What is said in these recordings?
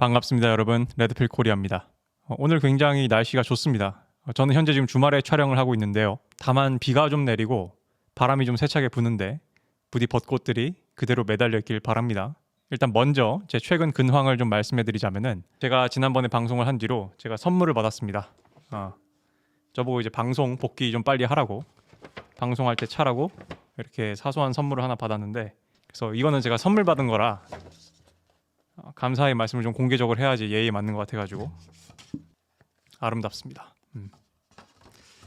반갑습니다, 여러분. 레드필 코리아입니다. 어, 오늘 굉장히 날씨가 좋습니다. 어, 저는 현재 지금 주말에 촬영을 하고 있는데요. 다만 비가 좀 내리고 바람이 좀 세차게 부는데 부디 벚꽃들이 그대로 매달려 있길 바랍니다. 일단 먼저 제 최근 근황을 좀 말씀해 드리자면은 제가 지난번에 방송을 한 뒤로 제가 선물을 받았습니다. 어, 저보고 이제 방송 복귀 좀 빨리 하라고 방송할 때 차라고 이렇게 사소한 선물을 하나 받았는데 그래서 이거는 제가 선물 받은 거라 어, 감사의 말씀을 좀 공개적으로 해야지 예의에 맞는 것 같아가지고 아름답습니다. 음.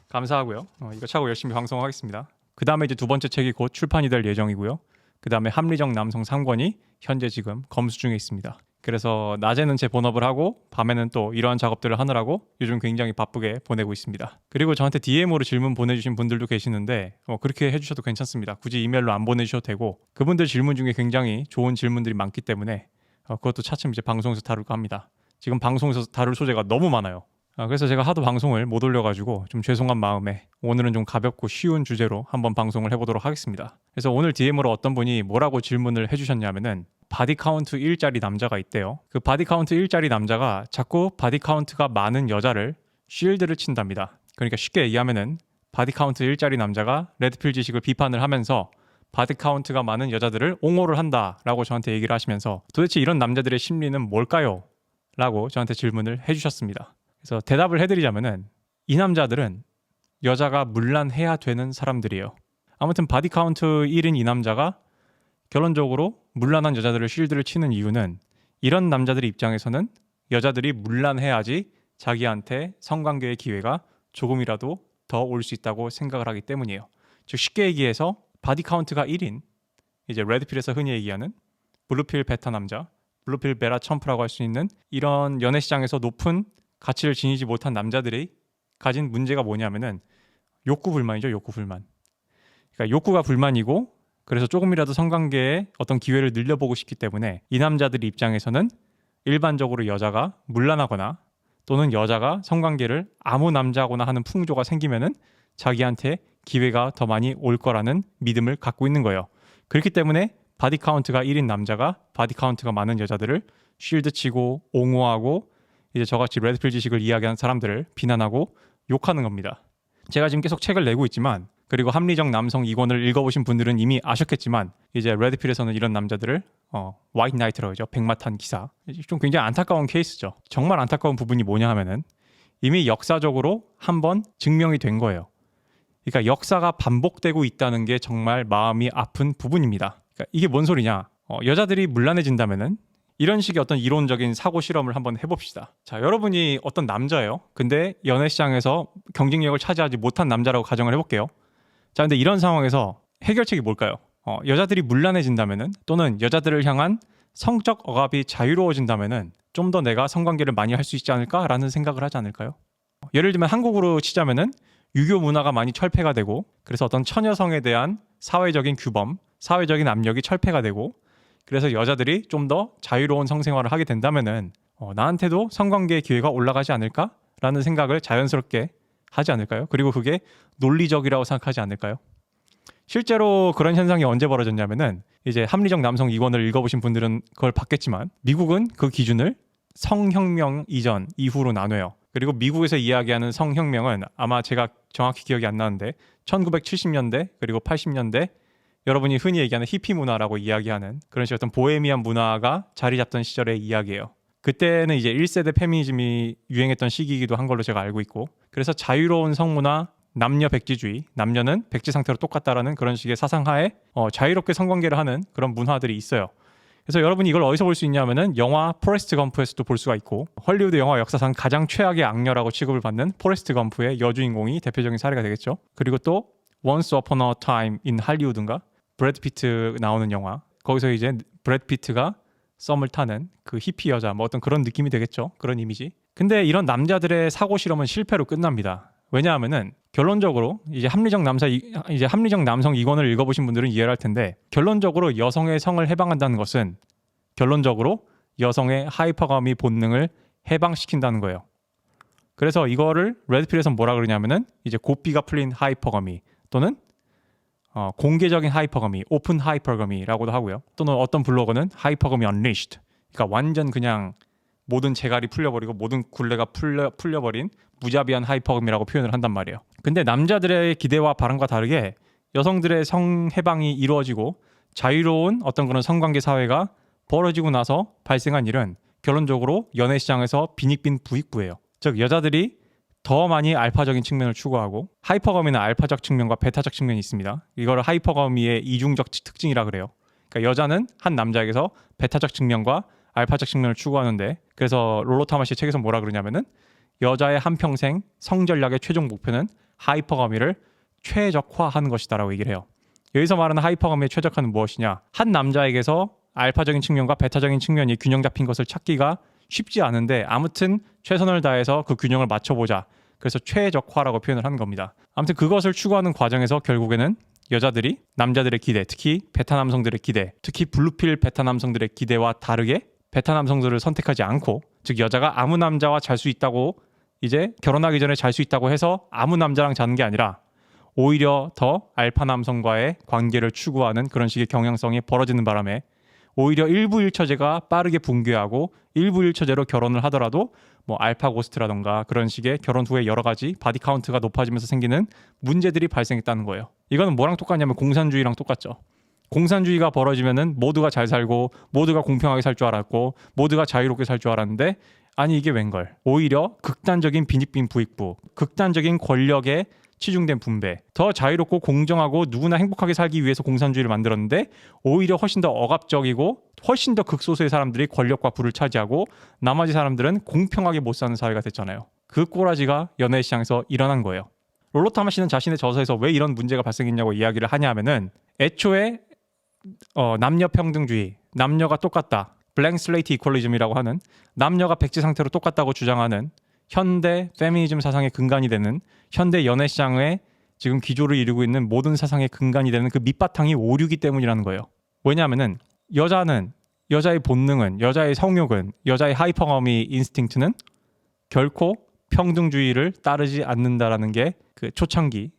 감사하고요. 어, 이거 차고 열심히 방송하겠습니다. 그 다음에 이제 두 번째 책이 곧 출판이 될 예정이고요. 그 다음에 합리적 남성 3권이 현재 지금 검수 중에 있습니다. 그래서 낮에는 제 본업을 하고 밤에는 또 이러한 작업들을 하느라고 요즘 굉장히 바쁘게 보내고 있습니다. 그리고 저한테 DM으로 질문 보내주신 분들도 계시는데 어, 그렇게 해주셔도 괜찮습니다. 굳이 이메일로 안 보내주셔도 되고 그분들 질문 중에 굉장히 좋은 질문들이 많기 때문에 어, 그것도 차츰 이제 방송에서 다룰까 합니다. 지금 방송에서 다룰 소재가 너무 많아요. 아, 그래서 제가 하도 방송을 못 올려가지고 좀 죄송한 마음에 오늘은 좀 가볍고 쉬운 주제로 한번 방송을 해보도록 하겠습니다. 그래서 오늘 DM으로 어떤 분이 뭐라고 질문을 해주셨냐면은 바디 카운트 1짜리 남자가 있대요. 그 바디 카운트 1짜리 남자가 자꾸 바디 카운트가 많은 여자를 쉴드를 친답니다. 그러니까 쉽게 얘기하면은 바디 카운트 1짜리 남자가 레드필 지식을 비판을 하면서 바디 카운트가 많은 여자들을 옹호를 한다라고 저한테 얘기를 하시면서 도대체 이런 남자들의 심리는 뭘까요? 라고 저한테 질문을 해주셨습니다. 그래서 대답을 해드리자면은 이 남자들은 여자가 물란해야 되는 사람들이에요. 아무튼 바디 카운트 1인 이 남자가 결론적으로 물란한 여자들을 쉴드를 치는 이유는 이런 남자들 입장에서는 여자들이 물란해야지 자기한테 성관계의 기회가 조금이라도 더 올 수 있다고 생각을 하기 때문이에요. 즉 쉽게 얘기해서 바디 카운트가 1인 이제 레드필에서 흔히 얘기하는 블루필 베타 남자, 블루필 베라 첨프라고 할 수 있는 이런 연애 시장에서 높은 가치를 지니지 못한 남자들이 가진 문제가 뭐냐면은 욕구 불만이죠. 욕구 불만. 그러니까 욕구가 불만이고 그래서 조금이라도 성관계에 어떤 기회를 늘려보고 싶기 때문에 이 남자들 입장에서는 일반적으로 여자가 물란하거나 또는 여자가 성관계를 아무 남자거나 하는 풍조가 생기면은 자기한테 기회가 더 많이 올 거라는 믿음을 갖고 있는 거예요. 그렇기 때문에 바디 카운트가 1인 남자가 바디 카운트가 많은 여자들을 쉴드 치고 옹호하고 이제 저같이 레드필 지식을 이야기하는 사람들을 비난하고 욕하는 겁니다. 제가 지금 계속 책을 내고 있지만 그리고 합리적 남성 이권을 읽어보신 분들은 이미 아셨겠지만 이제 레드필에서는 이런 남자들을 어, 화이트 나이트라고 하죠. 백마탄 기사. 좀 굉장히 안타까운 케이스죠. 정말 안타까운 부분이 뭐냐 하면은 이미 역사적으로 한 번 증명이 된 거예요. 그러니까 역사가 반복되고 있다는 게 정말 마음이 아픈 부분입니다. 그러니까 이게 뭔 소리냐? 어, 여자들이 물란해진다면은 이런 식의 어떤 이론적인 사고 실험을 한번 해봅시다. 자, 여러분이 어떤 남자예요. 근데 연애 시장에서 경쟁력을 차지하지 못한 남자라고 가정을 해볼게요. 자, 근데 이런 상황에서 해결책이 뭘까요? 어, 여자들이 물란해진다면은 또는 여자들을 향한 성적 억압이 자유로워진다면은 좀 더 내가 성관계를 많이 할 수 있지 않을까라는 생각을 하지 않을까요? 예를 들면 한국으로 치자면은 유교 문화가 많이 철폐가 되고 그래서 어떤 처녀성에 대한 사회적인 규범, 사회적인 압력이 철폐가 되고 그래서 여자들이 좀 더 자유로운 성생활을 하게 된다면은 어, 나한테도 성관계의 기회가 올라가지 않을까라는 생각을 자연스럽게 하지 않을까요? 그리고 그게 논리적이라고 생각하지 않을까요? 실제로 그런 현상이 언제 벌어졌냐면은 이제 합리적 남성 이권을 읽어보신 분들은 그걸 봤겠지만 미국은 그 기준을 성혁명 이전 이후로 나눠요. 그리고 미국에서 이야기하는 성혁명은 아마 제가 정확히 기억이 안 나는데 1970년대 그리고 80년대 여러분이 흔히 얘기하는 히피 문화라고 이야기하는 그런 식의 어떤 보헤미안 문화가 자리 잡던 시절의 이야기예요. 그때는 이제 1세대 페미니즘이 유행했던 시기이기도 한 걸로 제가 알고 있고 그래서 자유로운 성문화 남녀 백지주의 남녀는 백지 상태로 똑같다라는 그런 식의 사상하에 어, 자유롭게 성관계를 하는 그런 문화들이 있어요. 그래서 여러분이 이걸 어디서 볼 수 있냐면은 영화 포레스트 검프에서도 볼 수가 있고 헐리우드 영화 역사상 가장 최악의 악녀라고 취급을 받는 포레스트 검프의 여주인공이 대표적인 사례가 되겠죠. 그리고 또 Once Upon a Time in Hollywood인가? 브래드 피트 나오는 영화. 거기서 이제 브래드 피트가 썸을 타는 그 히피 여자 뭐 어떤 그런 느낌이 되겠죠. 그런 이미지. 근데 이런 남자들의 사고 실험은 실패로 끝납니다. 왜냐하면은 결론적으로 이제 합리적 남사 이제 합리적 남성 이권을 읽어보신 분들은 이해를 할 텐데 결론적으로 여성의 성을 해방한다는 것은 결론적으로 여성의 하이퍼가미 본능을 해방시킨다는 거예요. 그래서 이거를 레드필에서 뭐라 그러냐면은 이제 고삐가 풀린 하이퍼가미 또는 어, 공개적인 하이퍼거미, 오픈 하이퍼거미라고도 하고요. 또는 어떤 블로거는 하이퍼거미 언리시드. 그러니까 완전 그냥 모든 재갈이 풀려버리고 모든 굴레가 풀려, 풀려버린 무자비한 하이퍼금이라고 표현을 한단 말이에요. 근데 남자들의 기대와 바람과 다르게 여성들의 성 해방이 이루어지고 자유로운 어떤 그런 성관계 사회가 벌어지고 나서 발생한 일은 결론적으로 연애 시장에서 빈익빈 부익부예요. 즉 여자들이 더 많이 알파적인 측면을 추구하고 하이퍼거미는 알파적 측면과 베타적 측면이 있습니다. 이걸 하이퍼거미의 이중적 특징이라 그래요. 그러니까 여자는 한 남자에게서 베타적 측면과 알파적 측면을 추구하는데 그래서 롤로 타마시 책에서 뭐라 그러냐면은 여자의 한평생 성전략의 최종 목표는 하이퍼거미를 최적화하는 것이다라고 얘기를 해요. 여기서 말하는 하이퍼거미의 최적화는 무엇이냐? 한 남자에게서 알파적인 측면과 베타적인 측면이 균형 잡힌 것을 찾기가 쉽지 않은데 아무튼 최선을 다해서 그 균형을 맞춰보자. 그래서 최적화라고 표현을 하는 겁니다. 아무튼 그것을 추구하는 과정에서 결국에는 여자들이 남자들의 기대, 특히 베타 남성들의 기대, 특히 블루필 베타 남성들의 기대와 다르게 베타 남성들을 선택하지 않고 즉 여자가 아무 남자와 잘 수 있다고 이제 결혼하기 전에 잘 수 있다고 해서 아무 남자랑 자는 게 아니라 오히려 더 알파 남성과의 관계를 추구하는 그런 식의 경향성이 벌어지는 바람에 오히려 일부 일처제가 빠르게 붕괴하고 일부 일처제로 결혼을 하더라도 뭐 알파 고스트라던가 그런 식의 결혼 후에 여러 가지 바디 카운트가 높아지면서 생기는 문제들이 발생했다는 거예요. 이거는 뭐랑 똑같냐면 공산주의랑 똑같죠. 공산주의가 벌어지면은 모두가 잘 살고 모두가 공평하게 살 줄 알았고 모두가 자유롭게 살 줄 알았는데 아니 이게 웬걸? 오히려 극단적인 빈익빈 부익부 극단적인 권력의 치중된 분배 더 자유롭고 공정하고 누구나 행복하게 살기 위해서 공산주의를 만들었는데 오히려 훨씬 더 억압적이고 훨씬 더 극소수의 사람들이 권력과 부를 차지하고 나머지 사람들은 공평하게 못 사는 사회가 됐잖아요. 그 꼬라지가 연애 시장에서 일어난 거예요. 롤로타마 씨는 자신의 저서에서 왜 이런 문제가 발생했냐고 이야기를 하냐 하면은 애초에 어, 남녀 평등주의, 남녀가 똑같다, 블랭 슬레이트 이퀄리즘이라고 하는 남녀가 백지 상태로 똑같다고 주장하는 현대 페미니즘 사상의 근간이 되는 현대 연애 시장의 지금 기조를 이루고 있는 모든 사상의 근간이 되는 그 밑바탕이 오류기 때문이라는 거예요. 왜냐하면은 여자는 여자의 본능은 여자의 성욕은 여자의 하이퍼거미 인스팅트는 결코 평등주의를 따르지 않는다라는 게 그 초창기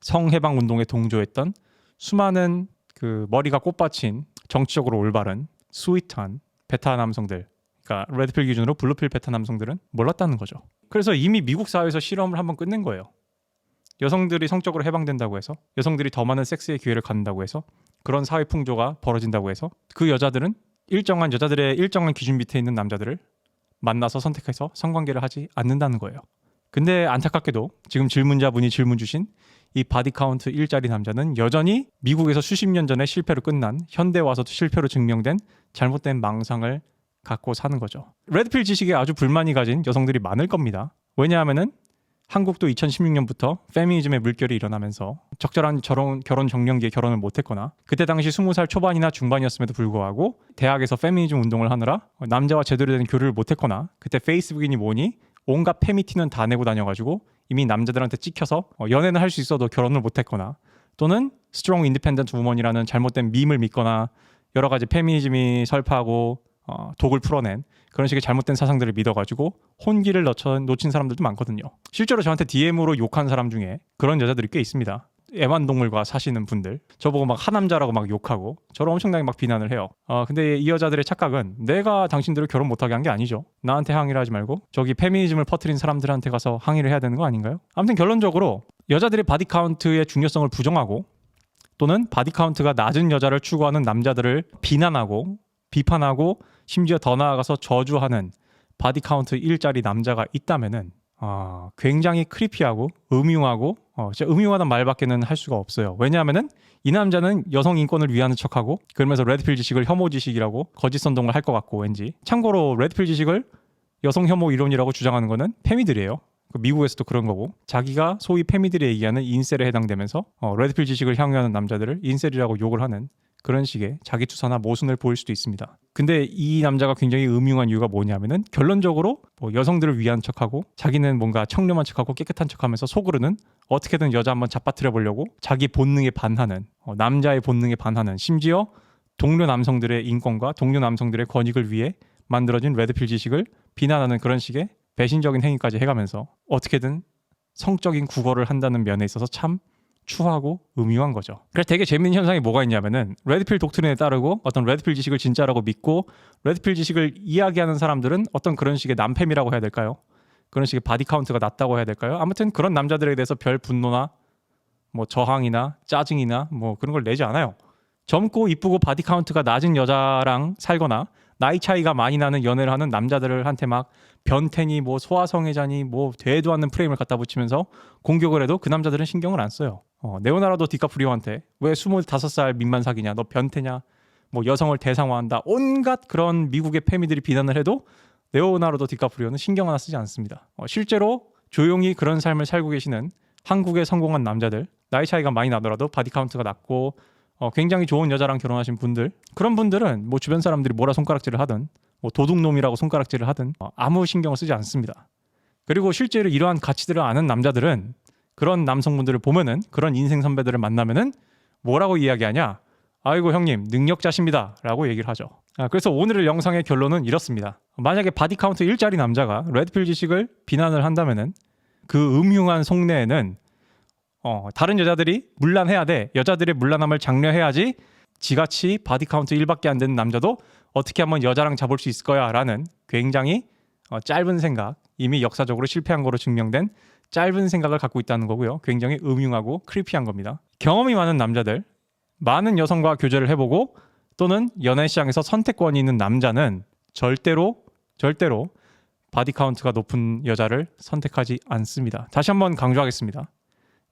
성해방 운동에 동조했던 수많은 그 머리가 꽃받친 정치적으로 올바른 스윗한 베타 남성들 그러니까 레드필 기준으로 블루필 베타 남성들은 몰랐다는 거죠. 그래서 이미 미국 사회에서 실험을 한번 끝낸 거예요. 여성들이 성적으로 해방된다고 해서 여성들이 더 많은 섹스의 기회를 갖는다고 해서 그런 사회 풍조가 벌어진다고 해서 그 여자들은 일정한 여자들의 일정한 기준 밑에 있는 남자들을 만나서 선택해서 성관계를 하지 않는다는 거예요. 근데 안타깝게도 지금 질문자분이 질문 주신 이 바디 카운트 일자리 남자는 여전히 미국에서 수십 년 전에 실패로 끝난 현대 와서도 실패로 증명된 잘못된 망상을 갖고 사는 거죠. 레드필 지식에 아주 불만이 가진 여성들이 많을 겁니다. 왜냐하면은 한국도 2016년부터 페미니즘의 물결이 일어나면서 적절한 결혼, 결혼 정년기에 결혼을 못했거나 그때 당시 20살 초반이나 중반이었음에도 불구하고 대학에서 페미니즘 운동을 하느라 남자와 제대로 된 교류를 못했거나 그때 페이스북이니 뭐니 온갖 페미티는 다 내고 다녀가지고 이미 남자들한테 찍혀서 어, 연애는 할 수 있어도 결혼을 못했거나 또는 스트롱 인디펜던트 우먼이라는 잘못된 밈을 믿거나 여러 가지 페미니즘이 설파하고 어, 독을 풀어낸 그런 식의 잘못된 사상들을 믿어가지고 혼기를 넣쳐, 놓친 사람들도 많거든요. 실제로 저한테 DM으로 욕한 사람 중에 그런 여자들이 꽤 있습니다. 애완동물과 사시는 분들 저보고 막 하남자라고 막 욕하고 저를 엄청나게 막 비난을 해요. 어 근데 이 여자들의 착각은 내가 당신들을 결혼 못하게 한 게 아니죠. 나한테 항의를 하지 말고 저기 페미니즘을 퍼뜨린 사람들한테 가서 항의를 해야 되는 거 아닌가요? 아무튼 결론적으로 여자들의 바디 카운트의 중요성을 부정하고 또는 바디 카운트가 낮은 여자를 추구하는 남자들을 비난하고 비판하고 심지어 더 나아가서 저주하는 바디 카운트 일자리 남자가 있다면은 어, 굉장히 크리피하고 음흉하고 어, 진짜 음흉하다는 말밖에는 할 수가 없어요. 왜냐하면은 이 남자는 여성 인권을 위하는 척하고 그러면서 레드필 지식을 혐오 지식이라고 거짓 선동을 할 것 같고 왠지 참고로 레드필 지식을 여성 혐오 이론이라고 주장하는 거는 페미들이에요. 그 미국에서도 그런 거고 자기가 소위 페미들이 얘기하는 인셀에 해당되면서 어, 레드필 지식을 향유하는 남자들을 인셀이라고 욕을 하는 그런 식의 자기 투사나 모순을 보일 수도 있습니다. 근데 이 남자가 굉장히 음흉한 이유가 뭐냐면은 결론적으로 뭐 여성들을 위한 척하고 자기는 뭔가 청렴한 척하고 깨끗한 척하면서 속으로는 어떻게든 여자 한번 잡아뜨려 보려고 자기 본능에 반하는 어, 남자의 본능에 반하는 심지어 동료 남성들의 인권과 동료 남성들의 권익을 위해 만들어진 레드필 지식을 비난하는 그런 식의 배신적인 행위까지 해가면서 어떻게든 성적인 국어를 한다는 면에 있어서 참 추하고 음유한 거죠. 그래서 되게 재밌는 현상이 뭐가 있냐면은 레드필 독트린에 따르고 어떤 레드필 지식을 진짜라고 믿고 레드필 지식을 이야기하는 사람들은 어떤 그런 식의 남팸이라고 해야 될까요? 그런 식의 바디 카운트가 낮다고 해야 될까요? 아무튼 그런 남자들에 대해서 별 분노나 뭐 저항이나 짜증이나 뭐 그런 걸 내지 않아요. 젊고 이쁘고 바디 카운트가 낮은 여자랑 살거나 나이 차이가 많이 나는 연애를 하는 남자들한테 막 변태니 뭐 소아성애자니 뭐 되도 않는 프레임을 갖다 붙이면서 공격을 해도 그 남자들은 신경을 안 써요. 어, 네오나라도 디카프리오한테 왜 25살 민만 사귀냐 너 변태냐 뭐 여성을 대상화한다 온갖 그런 미국의 패미들이 비난을 해도 레오나르도 디카프리오는 신경 하나 쓰지 않습니다. 어, 실제로 조용히 그런 삶을 살고 계시는 한국의 성공한 남자들 나이 차이가 많이 나더라도 바디 카운트가 낮고 어, 굉장히 좋은 여자랑 결혼하신 분들 그런 분들은 뭐 주변 사람들이 뭐라 손가락질을 하든 뭐 도둑놈이라고 손가락질을 하든 어, 아무 신경을 쓰지 않습니다. 그리고 실제로 이러한 가치들을 아는 남자들은 그런 남성분들을 보면은 그런 인생 선배들을 만나면은 뭐라고 이야기하냐? 아이고 형님 능력자십니다라고 얘기를 하죠. 아, 그래서 오늘의 영상의 결론은 이렇습니다. 만약에 바디 카운트 1짜리 남자가 레드필 지식을 비난을 한다면은 그 음흉한 속내에는 어, 다른 여자들이 물란해야 돼. 여자들의 물란함을 장려해야지 지같이 바디 카운트 1밖에 안 되는 남자도 어떻게 하면 여자랑 잡을 수 있을 거야라는 굉장히 어, 짧은 생각, 이미 역사적으로 실패한 거로 증명된 짧은 생각을 갖고 있다는 거고요. 굉장히 음흉하고 크리피한 겁니다. 경험이 많은 남자들, 많은 여성과 교제를 해보고 또는 연애 시장에서 선택권이 있는 남자는 절대로 절대로 바디 카운트가 높은 여자를 선택하지 않습니다. 다시 한번 강조하겠습니다.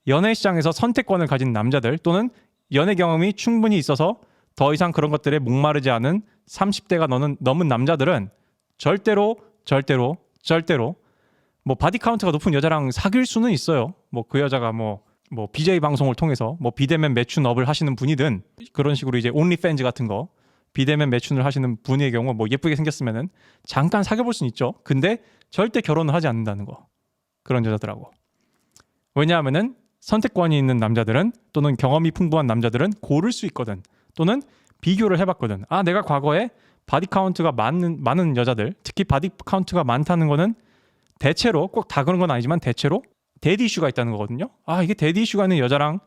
연애 시장에서 선택권을 가진 남자들 또는 연애 경험이 충분히 있어서 더 이상 그런 것들에 목마르지 않은 30대가 넘은, 넘은 남자들은 절대로 절대로 절대로 뭐 바디 카운트가 높은 여자랑 사귈 수는 있어요. 뭐 그 여자가 뭐뭐 BJ 방송을 통해서 뭐 비대면 매춘업을 하시는 분이든 그런 식으로 이제 온리팬즈 같은 거 비대면 매춘을 하시는 분의 경우 뭐 예쁘게 생겼으면은 잠깐 사귀어 볼 수는 있죠. 근데 절대 결혼을 하지 않는다는 거. 그런 여자들하고. 왜냐하면은 선택권이 있는 남자들은 또는 경험이 풍부한 남자들은 고를 수 있거든. 또는 비교를 해봤거든. 아, 내가 과거에 바디 카운트가 많은 많은 여자들, 특히 바디 카운트가 많다는 거는 대체로 꼭 다 그런 건 아니지만 대체로 데디 이슈가 있다는 거거든요. 아, 이게 데디 이슈가 있는 여자랑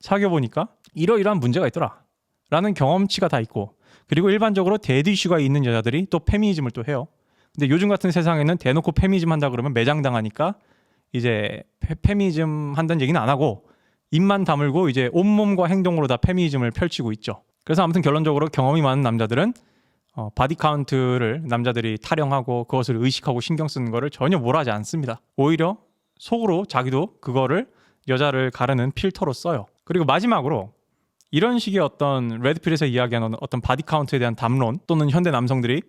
사귀어 보니까 이러이러한 문제가 있더라. 라는 경험치가 다 있고 그리고 일반적으로 데디 이슈가 있는 여자들이 또 페미니즘을 또 해요. 근데 요즘 같은 세상에는 대놓고 페미니즘 한다 그러면 매장당하니까 이제 페, 페미니즘 한다는 얘기는 안 하고 입만 다물고 이제 온몸과 행동으로 다 페미니즘을 펼치고 있죠. 그래서 아무튼 결론적으로 경험이 많은 남자들은 어, 바디 카운트를 남자들이 타령하고 그것을 의식하고 신경 쓰는 거를 전혀 몰하지 않습니다. 오히려 속으로 자기도 그거를 여자를 가르는 필터로 써요. 그리고 마지막으로 이런 식의 어떤 레드필에서 이야기하는 어떤 바디 카운트에 대한 담론 또는 현대 남성들이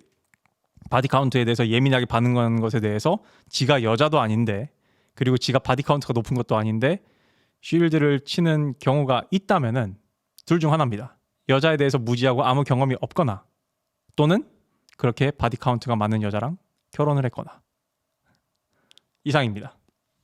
바디 카운트에 대해서 예민하게 반응하는 것에 대해서 지가 여자도 아닌데 그리고 지가 바디 카운트가 높은 것도 아닌데 쉴드를 치는 경우가 있다면은 둘 중 하나입니다. 여자에 대해서 무지하고 아무 경험이 없거나 또는 그렇게 바디 카운트가 많은 여자랑 결혼을 했거나 이상입니다.